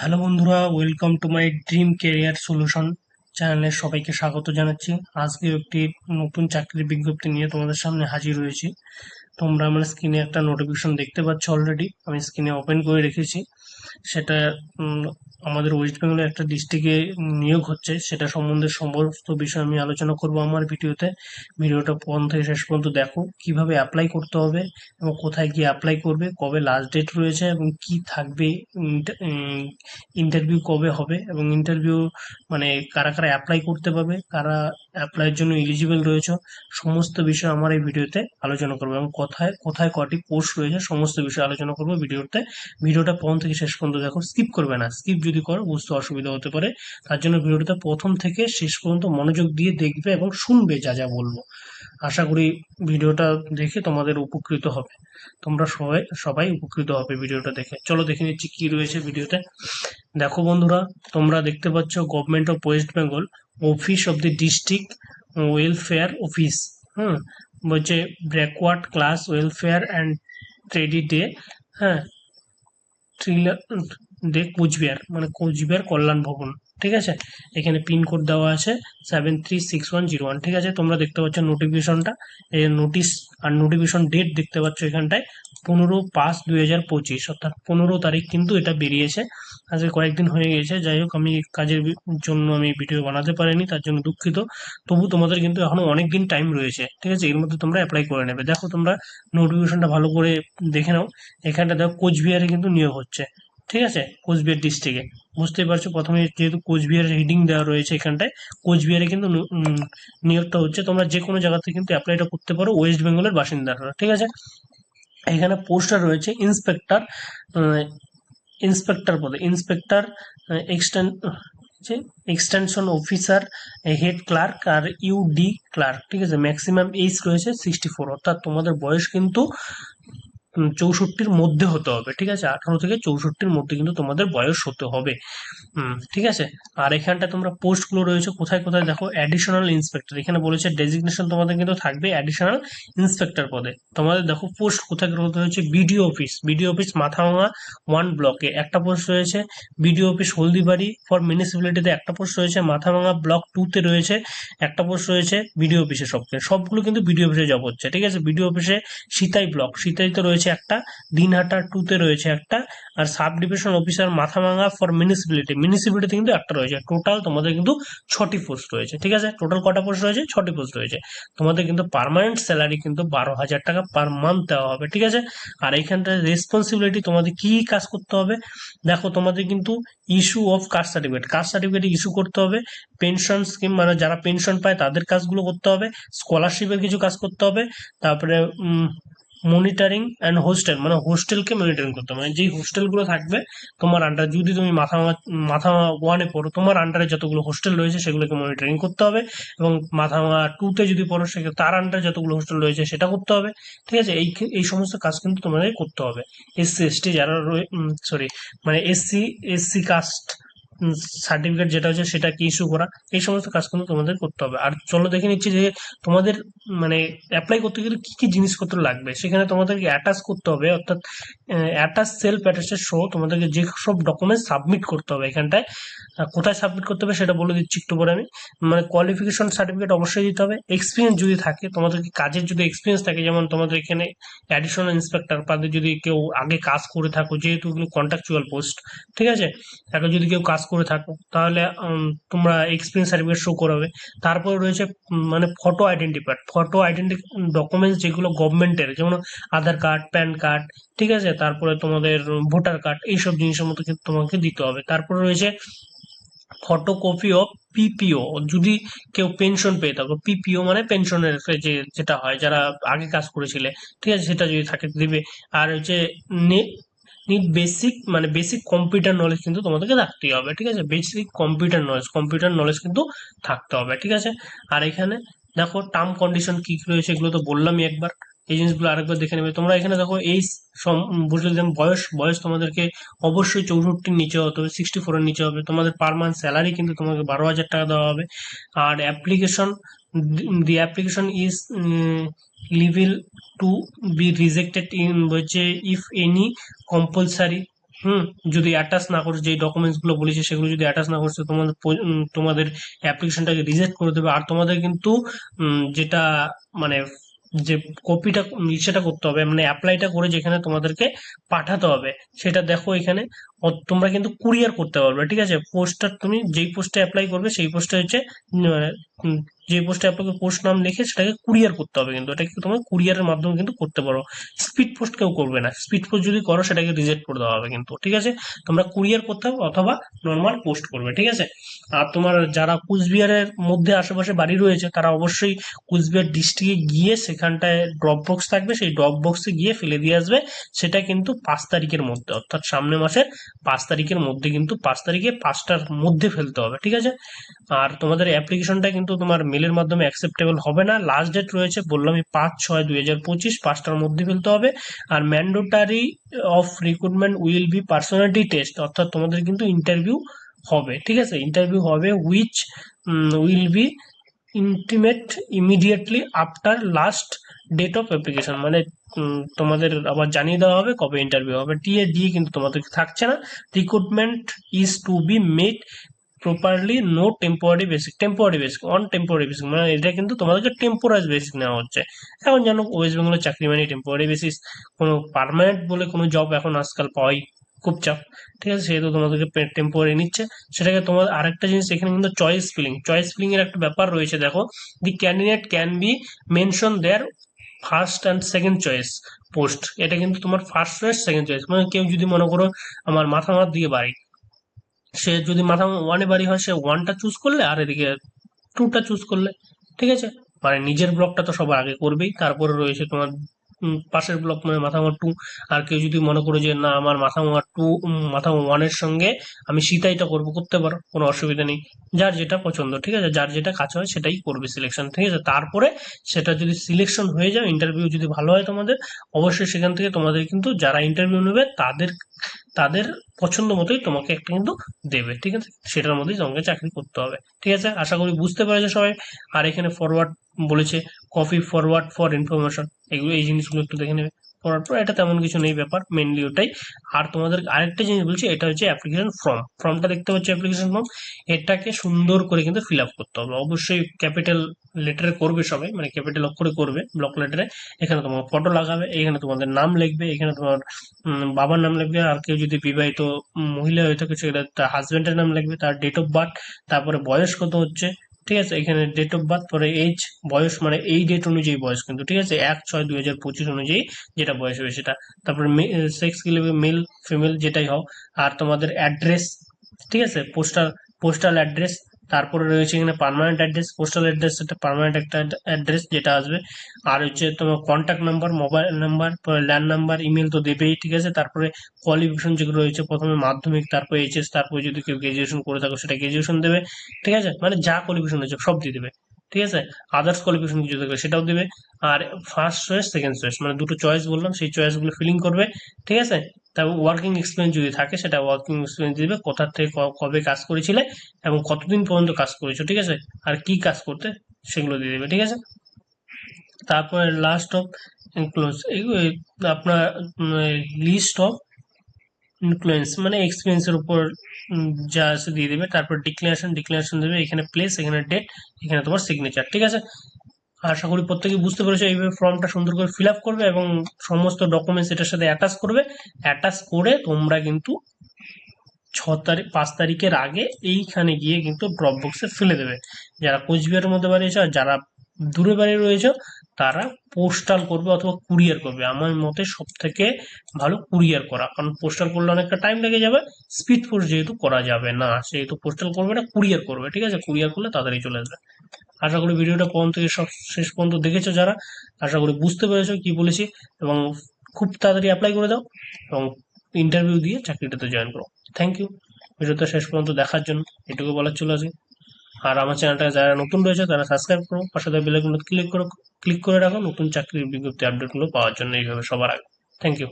Hello বন্ধুরা welcome to my dream career solution চ্যানেলে সবাইকে স্বাগত জানাচ্ছি। আজকে একটি নতুন চাকরির বিজ্ঞপ্তি নিয়ে তোমাদের সামনে হাজির হয়েছি। তোমরা আমার স্ক্রিনে একটা নোটিফিকেশন দেখতে পাচ্ছ অলরেডি আমি স্ক্রিনে ওপেন করে রেখেছি। সেটা আমাদের ওয়েস্ট বেঙ্গলের একটা ডিস্ট্রিক্টে নিয়োগ হচ্ছে, সেটা সম্বন্ধে সমস্ত বিষয় আমি আলোচনা করব আমার ভিডিওতে। ভিডিওটা প্রথম থেকে শেষ পর্যন্ত দেখো, কীভাবে অ্যাপ্লাই করতে হবে এবং কোথায় গিয়ে অ্যাপ্লাই করবে, কবে লাস্ট ডেট রয়েছে এবং কি থাকবে ইন্টারভিউ কবে হবে এবং ইন্টারভিউ মানে কারা কারা অ্যাপ্লাই করতে পারবে, কারা অ্যাপ্লাইয়ের জন্য এলিজিবল রয়েছে, সমস্ত বিষয় আমার এই ভিডিওতে আলোচনা করব এবং কোথায় কোথায় কটি পোস্ট রয়েছে, সমস্ত বিষয় আলোচনা করব ভিডিওতে। ভিডিওটা প্রথম থেকে শেষ পর্যন্ত দেখো স্কিপ করবে না। স্কিপ যদি করো, বুঝতে অসুবিধা হতে পারে। তার জন্য ভিডিওটা প্রথম থেকে শেষ পর্যন্ত মনোযোগ দিয়ে দেখবে এবং শুনবে যা যা বলব। আশা করি ভিডিওটা দেখে তোমাদের উপকৃত হবে। তোমরা সবাই সবাই উপকৃত হবে ভিডিওটা দেখে। চলো দেখে নিচ্ছি কি রয়েছে ভিডিওতে। দেখো বন্ধুরা, তোমরা দেখতে পাচ্ছ government of West Bengal office of the district welfare office হুম? বলছে ব্যাকওয়ার্ড ক্লাস ওয়েলফেয়ার অ্যান্ড ট্রেডি ডে হ্যাঁ? ট্রিলা দেখ কোচবিহার মানে কোচবিহার কল্যাণ ভবন। ঠিক আছে? এখানে পিনকোড দেওয়া আছে seven three six one zero one ঠিক আছে? তোমরা দেখতে পাচ্ছ নোটিফিকেশনটা এই নোটিশ আর নোটিফিকেশন ডেট দেখতে পাচ্ছ এখানটায়, পনেরো পাঁচ দুই হাজার পঁচিশ, অর্থাৎ পনেরো তারিখ কিন্তু এটা বেরিয়েছে। আজকে কয়েকদিন হয়ে গেছে, যাই হোক, আমি কাজের জন্য আমি ভিডিও বানাতে পারিনি, তার জন্য দুঃখিত। তবু তোমাদের কিন্তু এখনও অনেক দিন টাইম রয়েছে, ঠিক আছে? এর মধ্যে তোমরা অ্যাপ্লাই করে নেবে। দেখো তোমরা নোটিফিকেশনটা ভালো করে দেখে নাও। এখানটা দেখো কোচবিহারে কিন্তু নিয়োগ হচ্ছে। ঠিক আছে? কোচবিহার ডিস্ট্রিক্টে বুঝতেই পারছ? প্রথমে যেহেতু কোচবিহারের হেডিং দেওয়া রয়েছে এখানটায়, কোচবিহারে কিন্তু নিয়োগটা হচ্ছে তোমরা যে কোনো জায়গাতে কিন্তু অ্যাপ্লাইটা করতে পারো ওয়েস্ট বেঙ্গলের বাসিন্দারা, ঠিক আছে? এখানে পোস্টার রয়েছে ইন্সপেক্টর ইন্সপেক্টর পদে। Inspector extension extension officer head clerk আর ইউডি ক্লার্ক ঠিক আছে? ম্যাক্সিমাম এইজ রয়েছে সিক্সটি ফোর অর্থাৎ তোমাদের বয়স কিন্তু চৌষট্টির মধ্যে হতে হবে, ঠিক আছে? আঠারো থেকে চৌষট্টির মধ্যে কিন্তু তোমাদের বয়স হতে হবে। ঠিক আছে? আর এখানটা তোমরা পোস্টগুলো রয়েছে, কোথায় কোথায় দেখো? অ্যাডিশনাল ইন্সপেক্টর এখানে বলেছে ডেজিগনেশন তোমাদের কিন্তু থাকবে অ্যাডিশনাল ইন্সপেক্টর পদে। তোমাদের দেখো পোস্ট কোথায় কোথায় রয়েছে BDO office BDO office Mathabhanga one ব্লকে একটা পোস্ট রয়েছে বিডিও অফিস হলদিবাড়ি ফর মিউনিসিপ্যালিটিতে একটা পোস্ট রয়েছে, মাথাভাঙা ব্লক টুতে রয়েছে, একটা পোস্ট রয়েছে বিডিও অফিসে সবকে। সবগুলো কিন্তু বিডিও অফিসে জব হচ্ছে, ঠিক আছে? বিডিও অফিসে সিতাই ব্লক সিতাইতে রয়েছে একটা দিনহাটা টুতে রয়েছে একটা, আর sub division officer Mathabhanga for municipality মিউনিসিপ্যালিটিতে কিন্তু একটা রয়েছে। টোটাল তোমাদের কিন্তু ছটি পোস্ট রয়েছে, ঠিক আছে? টোটাল কটা পোস্ট রয়েছে? ছটি পোস্ট রয়েছে। তোমাদের কিন্তু পারমানেন্ট স্যালারি কিন্তু বারো হাজার টাকা পার মান্থ দেওয়া হবে, ঠিক আছে? আর এইখানটা রেসপন্সিবিলিটি তোমাদের কি কাজ করতে হবে? দেখো, তোমাদের কিন্তু issue of caste certificate caste certificate issue করতে হবে। পেনশন স্কিম মানে যারা পেনশন পায়, তাদের কাজগুলো করতে হবে। স্কলারশিপের কিছু কাজ করতে হবে। তারপরে মনিটরিং অ্যান্ড হোস্টেল মানে হোস্টেলকে মনিটরিং করতে মানে যেই হোস্টেলগুলো থাকবে, তোমার আন্ডার যদি তুমি মাথা মাথা ওয়ানে পড়ো, তোমার আন্ডারে যতগুলো হোস্টেল রয়েছে সেগুলোকে মনিটরিং করতে হবে এবং মাথা টুতে যদি পড়ো সেক্ষেত্রে তার আন্ডারে যতগুলো হোস্টেল রয়েছে সেটা করতে হবে। ঠিক আছে? এই এই সমস্ত কাজ কিন্তু তোমাদের করতে হবে। এসসি এসটি যারা সরি মানে এসসি এসসি কাস্ট সার্টিফিকেট যেটা হচ্ছে সেটাকে ইস্যু করা, এই সমস্ত কাজ কিন্তু তোমাদের করতে হবে। আর চলো দেখে নিচ্ছি যে তোমাদের মানে অ্যাপ্লাই করতে গেলে কি কি জিনিসপত্র লাগবে? সেখানে তোমাদেরকে অ্যাটাচ করতে হবে, অর্থাৎ অ্যাটাচ সেলফ অ্যাটাচের শো তোমাদেরকে যে সব ডকুমেন্টস সাবমিট করতে হবে এখানটায় কোথায় সাবমিট করতে হবে সেটা বলে দিচ্ছি একটু পরে আমি। মানে কোয়ালিফিকেশন সার্টিফিকেট অবশ্যই দিতে হবে। এক্সপিরিয়েন্স যদি থাকে তোমাদেরকে কাজের যদি এক্সপিরিয়েন্স থাকে, যেমন তোমাদের এখানে অ্যাডিশনাল ইন্সপেক্টর পাদে যদি কেউ আগে কাজ করে থাকো, যেহেতু কন্ট্রাকচুয়াল পোস্ট ঠিক আছে? আগে যদি কেউ কাজ করে থাকো, তাহলে তোমরা এক্সপিরিয়েন্স সার্টিফিকেট শো করাবে। তারপরে রয়েছে মানে photo identity card photo identity documents যেগুলো গভর্নমেন্টের যেমন আধার কার্ড প্যান কার্ড ঠিক আছে? তারপরে তোমাদের ভোটার কার্ড এইসব জিনিসের মতো তোমাকে দিতে হবে। তারপরে রয়েছে ফটোকপি অফ পিপিও যদি কেউ পেনশন পেয়ে থাকো পিপিও মানে পেনশনের যে, যেটা হয়, যারা আগে কাজ করেছিলে, ঠিক আছে? সেটা যদি থাকে, দিবে। আর হচ্ছে বেসিক মানে বেসিক কম্পিউটার নলেজ কিন্তু তোমাদেরকে থাকতেই হবে, ঠিক আছে? Basic computer knowledge computer knowledge কিন্তু থাকতে হবে, ঠিক আছে? আর এখানে দেখো টার্ম কন্ডিশন কি কি রয়েছে এগুলো তো বললামই একবার। এই জিনিসগুলো আরেকবার দেখে নেবে। তোমরা এখানে দেখো এই বুঝলে যেমন বয়স বয়স তোমাদেরকে অবশ্যই চৌষট্টির নিচে হতে হবে সিক্সটি ফোরের নিচে হবে। তোমাদের পার মান্থ স্যালারি কিন্তু তোমাকে বারো হাজার টাকা দেওয়া হবে। আর অ্যাপ্লিকেশন দি অ্যাপ্লিকেশন ইজ লিভিল টু বি রিজেক্টেড ইন বলছে ইফ এনি কম্পালসারি হুম, যদি অ্যাটাচ না করছে যে ডকুমেন্টসগুলো বলেছে সেগুলো যদি অ্যাটাচ না করছে, তোমাদের তোমাদের অ্যাপ্লিকেশনটাকে রিজেক্ট করে দেবে। আর তোমাদের কিন্তু যেটা মানে যে কপিটা সেটা করতে হবে মানে অ্যাপ্লাইটা করে যেখানে তোমাদেরকে পাঠাতে হবে, সেটা দেখো এখানে। তোমরা কিন্তু কুরিয়ার করতে পারবে ঠিক আছে? পোস্টটা তুমি যেই পোস্টে অ্যাপ্লাই করবে সেই পোস্টে হচ্ছে উম, যে পোস্টে অ্যাপ্লাই পোস্ট নাম লিখে সেটাকে কুরিয়ার করতে হবে কিন্তু। এটা কিন্তু তোমরা কুরিয়ারের মাধ্যমে কিন্তু করতে পারো। স্পিড পোস্ট কেউ করবে না। স্পিড পোস্ট যদি করো সেটাকে রিজেক্ট করে দেওয়া হবে কিন্তু ঠিক আছে? তোমরা কুরিয়ার করতে হবে অথবা নর্মাল পোস্ট করবে ঠিক আছে? আর তোমার যারা কুচবিহারের মধ্যে আশেপাশে বাড়ি রয়েছে তারা অবশ্যই কুচবিহার ডিস্ট্রিক্টে গিয়ে সেখানটায় ড্রপ বক্স থাকবে। সেই ড্রপ বক্সে গিয়ে ফেলে দিয়ে আসবে। সেটা কিন্তু পাঁচ তারিখের মধ্যে অর্থাৎ সামনে মাসের পাঁচ তারিখের মধ্যে কিন্তু, পাঁচ তারিখে পাঁচটার মধ্যে ফেলতে হবে, ঠিক আছে? আর তোমাদের অ্যাপ্লিকেশনটা কিন্তু তোমার মেলের মাধ্যমে অ্যাকসেপ্টেবল হবে না। লাস্ট ডেট রয়েছে বললামই পাঁচ ছয় দুই হাজার পঁচিশ, পাঁচটার মধ্যে ফেলতে হবে। আর mandatory of recruitment will be personality test অর্থাৎ তোমাদের কিন্তু ইন্টারভিউ হবে, ঠিক আছে? ইন্টারভিউ হবে which will be intimate immediately after last date of application মানে তোমাদের আবার জানিয়ে দেওয়া হবে কবে ইন্টারভিউ হবে। টিএ দিয়ে কিন্তু তোমাদের থাকছে না। Recruitment is to be made properly no temporary basic temporary basic on temporary basic মানে এটা কিন্তু তোমাদেরকে টেম্পোরারি বেসিক নেওয়া হচ্ছে। এখন জানো ওয়েস্ট বেঙ্গলের চাকরি মানে টেম্পোরারি বেসিস কোনো পার্মানেন্ট বলে কোনো জব এখন আজকাল পাওয়াই খুব চাপ, ঠিক আছে? সেহেতু তোমাদেরকে টেম্পোরারি নিচ্ছে। সেটাকে তোমার আরেকটা জিনিস, এখানে কিন্তু চয়েস ফিলিং চয়েস ফিলিং এর একটা ব্যাপার রয়েছে, দেখো। The candidate can be mention their first and second choice post এটা কিন্তু তোমার ফার্স্ট চয়েস সেকেন্ড চয়েস মানে কেউ যদি মনে করো আমার মাথা মাথা দিয়ে বাড়ি, সে যদি মাথা ওয়ানে বাড়ি হয়, সে ওয়ানটা চুজ করলে আর এদিকে টুটা চুজ করলে, ঠিক আছে? মানে নিজের ব্লকটা তো সবার আগে করবেই। তারপরে রয়েছে তোমার পাশের ব্লক মানে মাথা মার টু আর কেউ যদি মনে করো যে, না, আমার মাথা মার টু মাথা ওয়ানের সঙ্গে আমি সীতাইটা করব, করতে পারো, কোনো অসুবিধা নেই। যার যেটা পছন্দ, ঠিক আছে? যার যেটা কাছে হয় সেটাই করবে সিলেকশন ঠিক আছে? তারপরে সেটা যদি সিলেকশন হয়ে যায় ইন্টারভিউ যদি ভালো হয় তোমাদের, অবশ্যই সেখান থেকে তোমাদের কিন্তু যারা ইন্টারভিউ নেবে, তাদের তাদের পছন্দ মতোই তোমাকে একটা কিন্তু দেবে, ঠিক আছে? সেটার মধ্যেই তোমাকে চাকরি করতে হবে, ঠিক আছে? আশা করি বুঝতে পেরেছ সবাই। আর এখানে ফরওয়ার্ড বলেছে কপি ফরওয়ার্ড ফর ইনফরমেশন এগুলো, এই জিনিসগুলো একটু দেখে নেবে। করার পর এটা তেমন কিছু নেই ব্যাপার মেনলি ওটাই। আর তোমাদের আরেকটা জিনিস বলছি, এটা হচ্ছে অ্যাপ্লিকেশন ফর্ম ফর্মটা দেখতে পাচ্ছি অ্যাপ্লিকেশন ফর্ম এটাকে সুন্দর করে কিন্তু ফিল আপ করতে হবে। অবশ্যই ক্যাপিটাল লেটারে করবে সবাই মানে ক্যাপিটাল অক্ষরে করবে ব্লক লেটারে এখানে তোমার ফটো লাগাবে, এখানে তোমাদের নাম লিখবে, এখানে তোমার বাবার নাম লিখবে। আর কেউ যদি বিবাহিত মহিলা হয়ে থাকে, সেটা তার হাজবেন্ডের নাম লিখবে, তার ডেট অফ বার্থ তারপরে বয়স কত হচ্ছে ঠিক আছে? এখানে ডেট অফ বার্থ পরে এজ বয়স মানে এই ডেট অনুযায়ী বয়স কিন্তু, ঠিক আছে? এক, ছয়, দুই হাজার পঁচিশ অনুযায়ী যেটা বয়স হবে সেটা। তারপরে সেক্স লিখবে মেল ফিমেল যেটাই হোক। আর তোমাদের অ্যাড্রেস ঠিক আছে? পোস্টাল পোস্টাল অ্যাড্রেস তারপরে রয়েছে এখানে পারমানেন্ট অ্যাড্রেস পোস্টাল অ্যাড্রেস একটা পারমানেন্ট একটা অ্যাড্রেস যেটা আসবে। আর হচ্ছে তোমার contact number mobile number land number email তো দেবেই, ঠিক আছে? তারপরে কোয়ালিফিকেশন যেগুলো রয়েছে, প্রথমে মাধ্যমিক, তারপর এইচএস তারপরে যদি কেউ গ্রাজুয়েশন করে থাকো, সেটা গ্রাজুয়েশন দেবে, ঠিক আছে? মানে যা কোয়ালিফিকেশন রয়েছে, সব দিয়ে দেবে। ঠিক আছে? আদার্স কোয়ালিফিকেশন কিছু থাকবে, সেটাও দেবে। আর ফার্স্ট চয়েস সেকেন্ড চয়েস মানে দুটো চয়েস বললাম, সেই চয়েসগুলো ফিলিং করবে। ঠিক আছে? তারপর ওয়ার্কিং এক্সপিরিয়েন্স যদি থাকে, সেটা ওয়ার্কিং এক্সপিরিয়েন্স দিবে, কোথা থেকে কবে কাজ করেছিলে এবং কতদিন পর্যন্ত কাজ করেছ, ঠিক আছে? আর কি কাজ করতে, সেগুলো দিয়ে দেবে, ঠিক আছে? তারপরে লাস্ট অফ ইনফ্লুয়েন্স আপনার লিস্ট অফ ইনফ্লুয়েন্স মানে এক্সপিরিয়েন্সের উপর যা আছে দিয়ে দেবে, তারপর ডিক্লারেশন ডিক্লারেশন দেবে, এখানে প্লেস এখানে ডেট এখানে তোমার সিগনেচার ঠিক আছে? আশা করি প্রত্যেকে বুঝতে পেরেছ, এইভাবে ফর্মটা সুন্দর করে ফিল আপ করবে এবং সমস্ত ডকুমেন্টস এটার সাথে অ্যাটাচ করবে। অ্যাটাচ করে তোমরা কিন্তু ছ তারিখ, পাঁচ তারিখের আগে এইখানে গিয়ে কিন্তু ড্রপ বক্সে ফেলে দেবে। যারা কোচবিহারের মধ্যে বাড়ি আর যারা দূরে বাড়ি রয়েছে তারা পোস্টাল করবে অথবা কুরিয়ার করবে। আমার মতে সব থেকে ভালো কুরিয়ার করা। কারণ পোস্টাল করলে অনেকটা টাইম লেগে যাবে স্পিড পোস্ট যেহেতু করা যাবে না, সেহেতু পোস্টাল করবে না কুরিয়ার করবে, ঠিক আছে? কুরিয়ার করলে তাড়াতাড়ি চলে আসবে আশা করি ভিডিওটা প্রথম থেকে সব শেষ পর্যন্ত দেখেছ যারা, আশা করি বুঝতে পেরেছ কি বলেছি এবং খুব তাড়াতাড়ি অ্যাপ্লাই করে দাও এবং ইন্টারভিউ দিয়ে চাকরিটাতে জয়েন করো। থ্যাংক ইউ ভিডিওটা শেষ পর্যন্ত দেখার জন্য এটুকু বলার চলে আসি আর আমার চ্যানেলটা যারা নতুন রয়েছে, তারা সাবস্ক্রাইব করো, পাশে বেলাইকনটা ক্লিক করো ক্লিক করে রাখো, নতুন চাকরির বিজ্ঞপ্তি আপডেটগুলো পাওয়ার জন্য এইভাবে সবার আগে। Thank you